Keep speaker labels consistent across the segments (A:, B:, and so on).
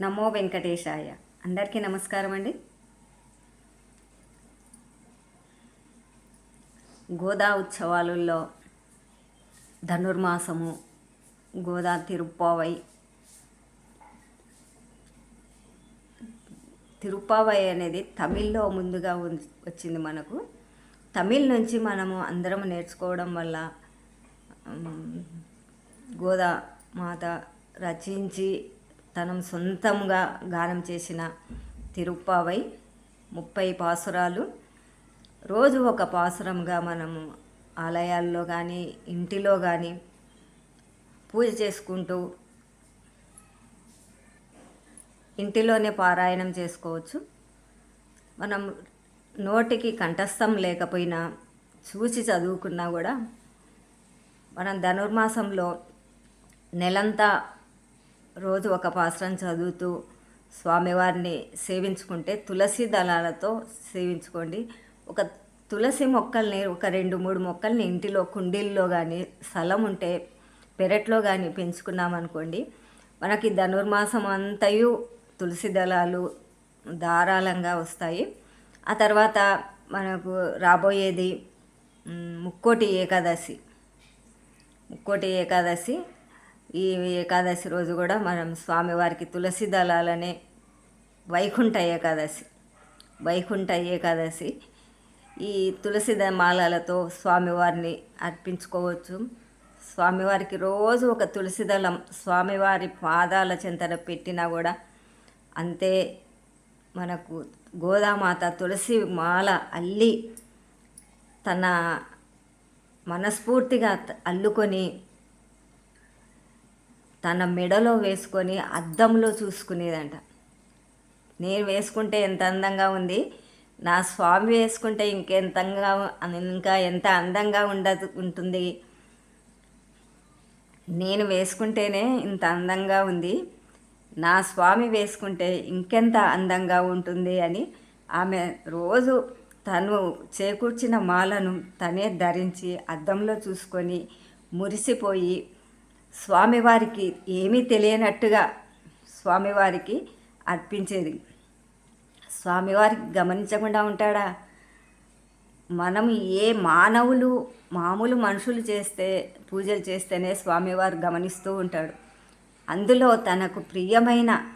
A: నమో వెంకటేశాయ. అందరికీ నమస్కారం అండి. గోదా ఉత్సవాలలో ధనుర్మాసము గోదా తిరుప్పావై తిరుప్పావై అనేది తమిళ్ళో ముందుగా వచ్చింది మనకు. తమిళ్ నుంచి మనము అందరం నేర్చుకోవడం వల్ల గోదా మాత రచించి తనం సొంతంగా గానం చేసిన తిరుప్పావై ముప్పై పాసురాలు. రోజు ఒక పాసురంగా మనము ఆలయాల్లో కానీ ఇంటిలో కానీ పూజ చేసుకుంటూ ఇంటిలోనే పారాయణం చేసుకోవచ్చు. మనం నోటికి కంఠస్థం లేకపోయినా చూసి చదువుకున్నా కూడా మనం ధనుర్మాసంలో నెలంతా రోజు ఒక పాసరం చదువుతూ స్వామివారిని సేవించుకుంటే తులసి దళాలతో సేవించుకోండి. ఒక తులసి మొక్కల్ని ఒక రెండు మూడు మొక్కల్ని ఇంటిలో కుండీల్లో కానీ స్థలం ఉంటే పెరట్లో కానీ పెంచుకున్నామనుకోండి మనకి ధనుర్మాసం అంతయు తులసి దళాలు ధారాళంగా వస్తాయి. ఆ తర్వాత మనకు రాబోయేది ముక్కోటి ఏకాదశి. ముక్కోటి ఏకాదశి ఈ ఏకాదశి రోజు కూడా మనం స్వామివారికి తులసి దళాలనే వైకుంఠ ఏకాదశి వైకుంఠ ఏకాదశి. ఈ తులసి మాలలతో స్వామివారిని అర్పించుకోవచ్చు. స్వామివారికి రోజు ఒక తులసి దళం స్వామివారి పాదాల చెంతన పెట్టినా కూడా అంతే మనకు గోదామాత తులసి మాల అల్లి తన మనస్ఫూర్తిగా అల్లుకొని తన మెడలో వేసుకొని అద్దంలో చూసుకునేదంట. నేను వేసుకుంటే ఎంత అందంగా ఉంది? నా స్వామి వేసుకుంటే ఇంకెంతంగా ఇంకా ఎంత అందంగా ఉండదు ఉంటుంది? నేను వేసుకుంటేనే ఇంత అందంగా ఉంది. నా స్వామి వేసుకుంటే ఇంకెంత అందంగా ఉంటుంది అని ఆమె రోజు తను చేకూర్చిన మాలను తనే ధరించి అద్దంలో చూసుకొని మురిసిపోయి స్వామివారికి ఏమీ తెలియనట్టుగా స్వామివారికి అర్పించేది. స్వామివారికి గమనించకుండా ఉంటాడా? మనం ఏ మానవులు మామూలు మనుషులు చేస్తే పూజలు చేస్తేనే స్వామివారు గమనిస్తూ ఉంటాడు. అందులో తనకు ప్రియమైన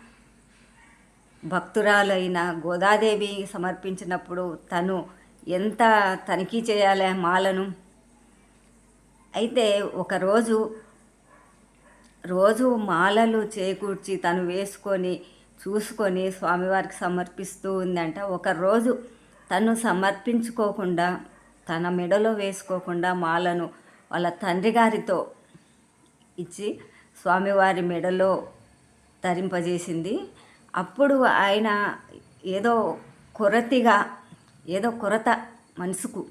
A: భక్తురాలైన గోదాదేవి సమర్పించినప్పుడు తను ఎంత తనిఖీ చేయాలి మాలను? అయితే ఒకరోజు రోజు మాలలు చేకూర్చి తను వేసుకొని చూసుకొని స్వామివారికి సమర్పిస్తూ ఉందంట. ఒకరోజు తను సమర్పించుకోకుండా తన మెడలో వేసుకోకుండా మాలను వాళ్ళ తండ్రి గారితో ఇచ్చి స్వామివారి మెడలో ధరింపజేసింది అప్పుడు ఆయన ఏదో కొరతిగా ఏదో కొరత మనసుకు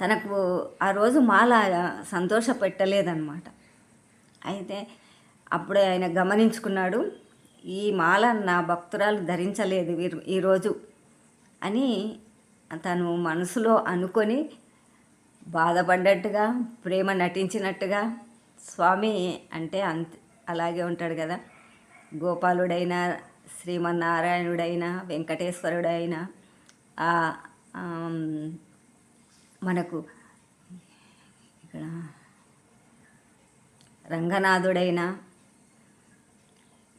A: తనకు ఆ రోజు మాల సంతోషపెట్టలేదన్నమాట. అయితే అప్పుడే ఆయన గమనించుకున్నాడు ఈ మాల నా భక్తురాలు ధరించలేదు వీరు- ఈరోజు అని తను మనసులో అనుకొని బాధపడ్డట్టుగా ప్రేమ నటించినట్టుగా స్వామి అంటే అంత అలాగే ఉంటాడు కదా గోపాలుడైన శ్రీమన్నారాయణుడైన వెంకటేశ్వరుడైనా ఆ, మనకు ఇక్కడ రంగనాథుడైన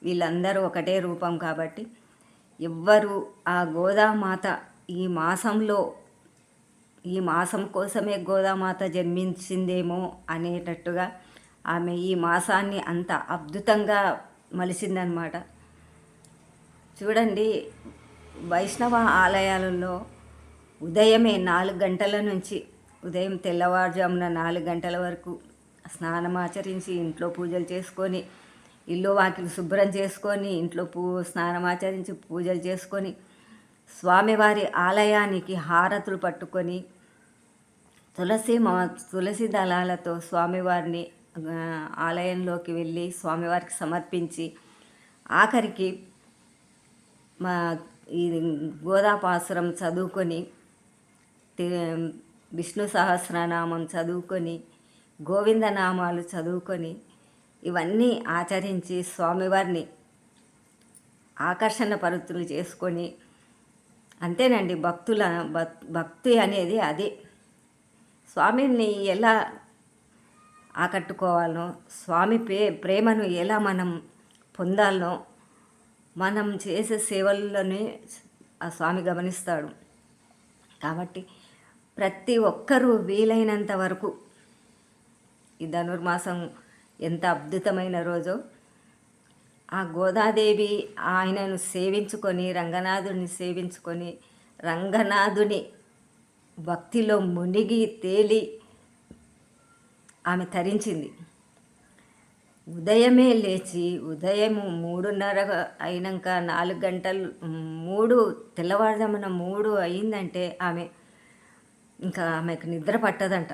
A: వీళ్ళందరూ ఒకటే రూపం కాబట్టి ఎవ్వరు ఆ గోదామాత ఈ మాసంలో ఈ మాసం కోసమే గోదామాత జన్మించిందేమో అనేటట్టుగా ఆమె ఈ మాసాన్ని అంత అద్భుతంగా మలిసిందనమాట. చూడండి వైష్ణవ ఆలయాలలో ఉదయమే నాలుగు గంటల నుంచి ఉదయం తెల్లవారుజామున నాలుగు గంటల వరకు స్నానం ఆచరించి ఇంట్లో పూజలు చేసుకొని ఇల్లు వాకిలు శుభ్రం చేసుకొని ఇంట్లో పూ స్నానం ఆచరించి పూజలు చేసుకొని స్వామివారి ఆలయానికి హారతులు పట్టుకొని తులసి మా తులసి దళాలతో స్వామివారిని ఆలయంలోకి వెళ్ళి స్వామివారికి సమర్పించి ఆఖరికి మా ఈ గోదాపాసురం చదువుకొని విష్ణు సహస్రనామం చదువుకొని గోవిందనామాలు చదువుకొని ఇవన్నీ ఆచరించి స్వామివారిని ఆకర్షణ పరుతులు చేసుకొని అంతేనండి భక్తుల భక్తి అనేది అది. స్వామిని ఎలా ఆకట్టుకోవాలనో స్వామి ప్రే ప్రేమను ఎలా మనం పొందాలనో మనం చేసే సేవల్లోనే ఆ స్వామి గమనిస్తాడు. కాబట్టి ప్రతి ఒక్కరూ వీలైనంత వరకు ఈ ధనుర్మాసం ఎంత అద్భుతమైన రోజో. ఆ గోదాదేవి ఆయనను సేవించుకొని రంగనాథుడిని సేవించుకొని రంగనాథుని భక్తిలో మునిగి తేలి ఆమె తరించింది. ఉదయమే లేచి ఉదయం మూడున్నర అయినాక నాలుగు గంటలు మూడు తెల్లవారుజామున మూడు అయిందంటే ఆమె ఇంకా ఆమెకు నిద్ర పట్టదంట.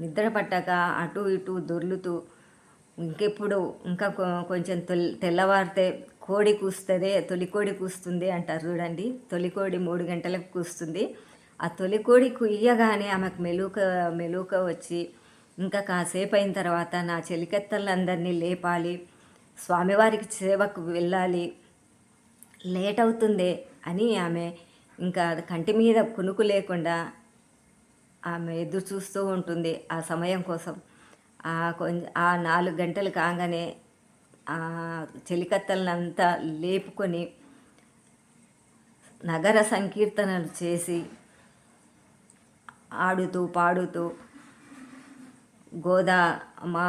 A: నిద్ర పట్టాక అటు ఇటు దొర్లుతూ ఇంకెప్పుడు ఇంకా కొంచెం తెల్లవారితే కోడి కూస్తుంది తొలి కోడి కూస్తుంది అంటారు చూడండి. తొలి కోడి మూడు గంటలకు కూస్తుంది. ఆ తొలి కోడి కుయ్యగానే ఆమెకు మెలుక మెలుక వచ్చి ఇంకా కాసేపు అయిన తర్వాత నా చెలికెత్తలందరినీ లేపాలి. స్వామివారికి సేవకు వెళ్ళాలి. లేట్ అవుతుంది అని ఆమె ఇంకా కంటి మీద కునుకు లేకుండా ఆమె ఎదురు చూస్తూ ఉంటుంది ఆ సమయం కోసం. ఆ కొంచెం ఆ నాలుగు గంటలు కాగానే ఆ చెలికత్తలనంతా లేపుకొని నగర సంకీర్తనలు చేసి ఆడుతూ పాడుతూ గోదా మా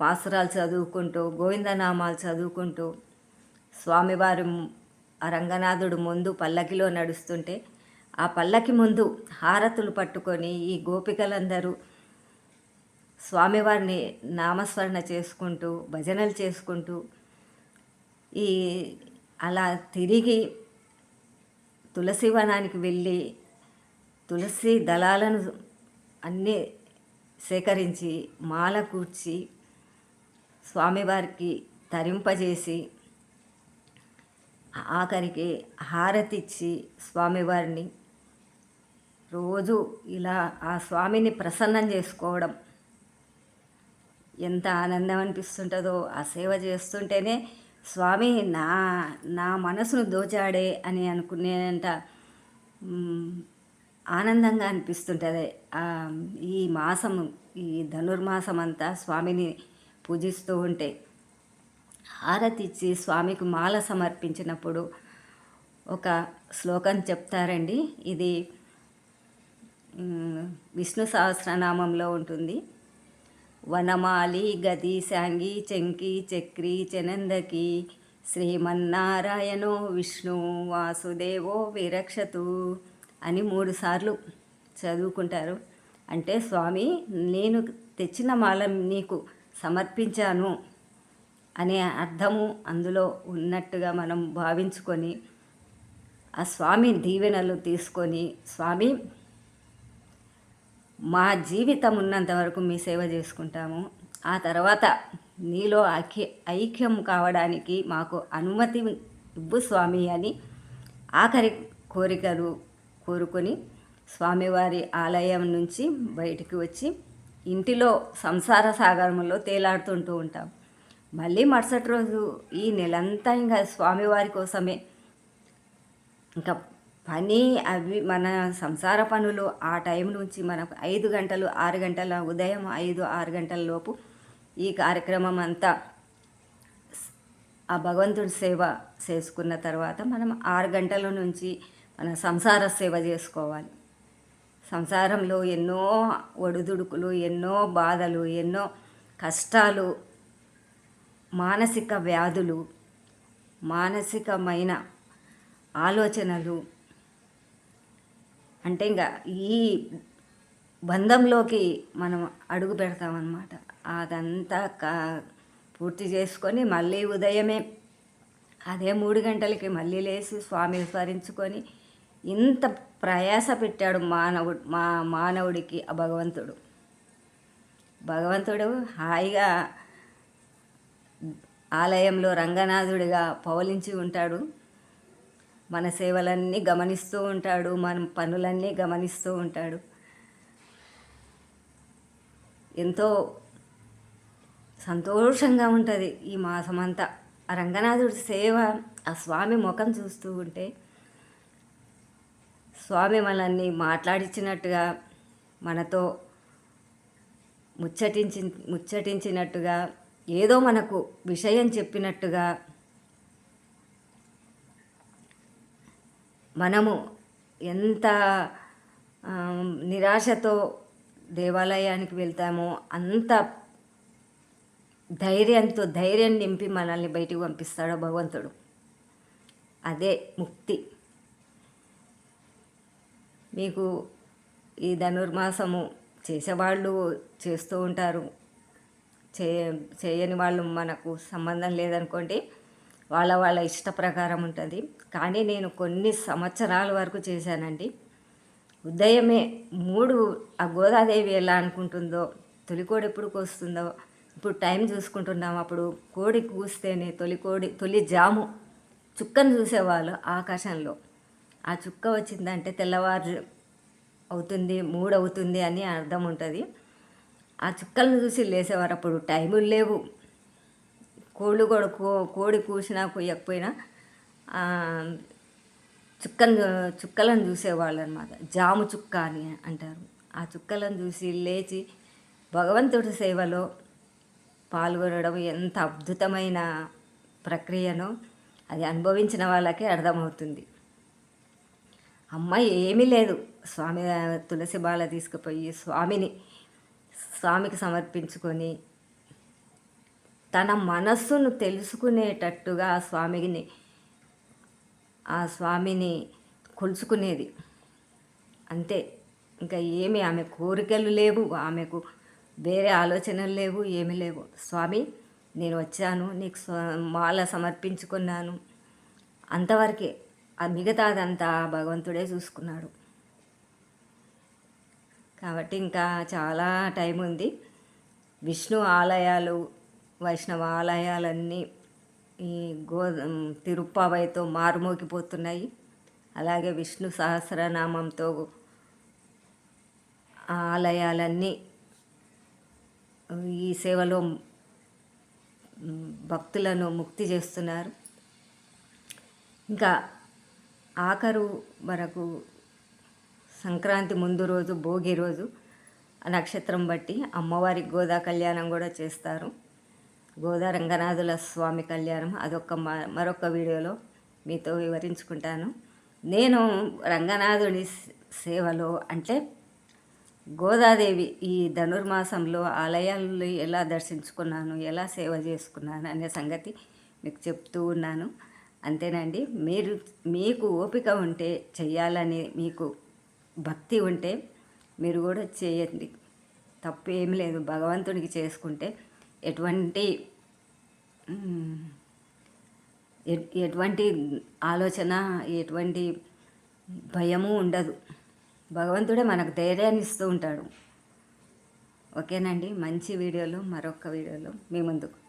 A: పాసురాలు చదువుకుంటూ గోవిందనామాలు చదువుకుంటూ స్వామివారి రంగనాథుడు ముందు పల్లకిలో నడుస్తుంటే ఆ పల్లకి ముందు హారతులు పట్టుకొని ఈ గోపికలందరూ స్వామివారిని నామస్మరణ చేసుకుంటూ భజనలు చేసుకుంటూ ఈ అలా తిరిగి తులసివనానికి వెళ్ళి తులసి దళాలను అన్నీ సేకరించి మాల కూర్చి స్వామివారికి తరింపజేసి ఆఖరికి హారతిచ్చి స్వామివారిని రోజు ఇలా ఆ స్వామిని ప్రసన్నం చేసుకోవడం ఎంత ఆనందం అనిపిస్తుంటుందో ఆ సేవ చేస్తుంటేనే స్వామి నా నా మనసును దోచాడే అని అనుకునేంత ఆనందంగా అనిపిస్తుంటుంది. ఈ మాసం ఈ ధనుర్మాసం అంతా స్వామిని పూజిస్తూ ఉంటే హారతిచ్చి స్వామికి మాల సమర్పించినప్పుడు ఒక శ్లోకం చెప్తారండి. ఇది విష్ణు సహస్రనామంలో ఉంటుంది. వనమాలి గది శాంగి చెంకి చక్రి చనందకి శ్రీమన్నారాయణో విష్ణు వాసుదేవో విరక్షతు అని మూడుసార్లు చదువుకుంటారు. అంటే స్వామి నేను తెచ్చిన మాల నీకు సమర్పించాను అనే అర్థము అందులో ఉన్నట్టుగా మనం భావించుకొని ఆ స్వామి దీవెనలు తీసుకొని స్వామి మా జీవితం ఉన్నంత వరకు మీ సేవ చేసుకుంటాము. ఆ తర్వాత నీలో ఐక్య ఐక్యం కావడానికి మాకు అనుమతి ఇవ్వు స్వామి అని ఆఖరి కోరికలు కోరుకొని స్వామివారి ఆలయం నుంచి బయటికి వచ్చి ఇంటిలో సంసార సాగరంలో తేలాడుతుంటూ ఉంటాం. మళ్ళీ మరుసటి రోజు ఈ నెలంతా ఇంకా స్వామివారి కోసమే. ఇంకా పని అవి మన సంసార పనులు ఆ టైం నుంచి మనకు ఐదు గంటలు ఆరు గంటల ఉదయం ఐదు ఆరు గంటల లోపు ఈ కార్యక్రమం అంతా ఆ భగవంతుడి సేవ చేసుకున్న తర్వాత మనం ఆరు గంటల నుంచి మన సంసార సేవ చేసుకోవాలి. సంసారంలో ఎన్నో ఒడిదుడుకులు ఎన్నో బాధలు ఎన్నో కష్టాలు మానసిక వ్యాధులు మానసికమైన ఆలోచనలు అంటే ఇంకా ఈ బంధంలోకి మనం అడుగు పెడతామన్నమాట. అదంతా కా పూర్తి చేసుకొని మళ్ళీ ఉదయమే అదే మూడు గంటలకి మళ్ళీ లేచి స్వామిని స్మరించుకొని ఇంత ప్రయాస పెట్టాడు మానవుడు మా మానవుడికి ఆ భగవంతుడు. భగవంతుడు హాయిగా ఆలయంలో రంగనాథుడిగా పవలించి ఉంటాడు. మన సేవలన్నీ గమనిస్తూ ఉంటాడు మన పనులన్నీ గమనిస్తూ ఉంటాడు. ఎంతో సంతోషంగా ఉంటుంది ఈ మాసమంతా. ఆ రంగనాథుడి సేవ ఆ స్వామి ముఖం చూస్తూ ఉంటే స్వామి మనల్ని మాట్లాడించినట్టుగా మనతో ముచ్చటించి ముచ్చటించినట్టుగా ఏదో మనకు విషయం చెప్పినట్టుగా మనము ఎంత నిరాశతో దేవాలయానికి వెళ్తామో అంత ధైర్యంతో ధైర్యం నింపి మనల్ని బయటికి పంపిస్తాడు భగవంతుడు. అదే ముక్తి. మీకు ఈ ధనుర్మాసము చేసేవాళ్ళు చేస్తూ ఉంటారు. చే చేయని వాళ్ళు మనకు సంబంధం లేదనుకోండి వాళ్ళ వాళ్ళ ఇష్ట ప్రకారం ఉంటుంది. కానీ నేను కొన్ని సంవత్సరాల వరకు చేశానండి. ఉదయమే మూడు ఆ గోదాదేవి ఎలా అనుకుంటుందో తొలి కోడి ఎప్పుడు కోస్తుందో ఇప్పుడు టైం చూసుకుంటున్నాం. అప్పుడు కోడి కూస్తేనే తొలి కోడి తొలి జాము చుక్కను చూసేవాళ్ళు ఆకాశంలో. ఆ చుక్క వచ్చిందంటే తెల్లవారు అవుతుంది మూడు అవుతుంది అని అర్థం ఉంటుంది. ఆ చుక్కలను చూసి లేసేవారు. అప్పుడు టైములు లేవు. కోళ్ళు కూడా కో కోడి కూసినా కొయ్యకపోయినా చుక్కను చుక్కలను చూసేవాళ్ళు అనమాట జాము చుక్క అని అంటారు. ఆ చుక్కలను చూసి లేచి భగవంతుడి సేవలో పాల్గొనడం ఎంత అద్భుతమైన ప్రక్రియనో అది అనుభవించిన వాళ్ళకే అర్థమవుతుంది. అమ్మాయి ఏమీ లేదు. స్వామి తులసి బాల తీసుకుపోయి స్వామిని స్వామికి సమర్పించుకొని తన మనస్సును తెలుసుకునేటట్టుగా ఆ స్వామిని ఆ స్వామిని కొలుచుకునేది అంతే. ఇంకా ఏమి ఆమె కోరికలు లేవు ఆమెకు వేరే ఆలోచనలు లేవు ఏమి లేవు. స్వామి నేను వచ్చాను నీకు మాల సమర్పించుకున్నాను. అంతవరకే ఆ మిగతాదంతా భగవంతుడే చూసుకున్నాడు. కాబట్టి ఇంకా చాలా టైం ఉంది. విష్ణు ఆలయాలు వైష్ణవ ఆలయాలన్నీ ఈ గో తిరుప్పావైతో మారుమోగిపోతున్నాయి. అలాగే విష్ణు సహస్రనామంతో ఆ ఆలయాలన్నీ ఈ సేవలో భక్తులను ముక్తి చేస్తున్నారు. ఇంకా ఆఖరు మనకు సంక్రాంతి ముందు రోజు భోగి రోజు నక్షత్రం బట్టి అమ్మవారి గోదా కళ్యాణం కూడా చేస్తారు. గోదా రంగనాథుల స్వామి కళ్యాణం అదొక మ- మరొక వీడియోలో మీతో వివరించుకుంటాను. నేను రంగనాథుని సేవలో అంటే గోదాదేవి ఈ ధనుర్మాసంలో ఆలయాలు ఎలా దర్శించుకున్నాను ఎలా సేవ చేసుకున్నాను అనే సంగతి మీకు చెప్తూ ఉన్నాను. అంతేనండి మీరు మీకు ఓపిక ఉంటే చేయాలని మీకు భక్తి ఉంటే మీరు కూడా చేయండి. తప్పు ఏమి లేదు భగవంతునికి చేసుకుంటే ఎటువంటి ఎటువంటి ఆలోచన ఎటువంటి భయము ఉండదు. భగవంతుడే మనకు ధైర్యాన్ని ఇస్తూ ఉంటాడు. ఓకేనండి మంచి వీడియోలు మరొక వీడియోలో మీ ముందుకు.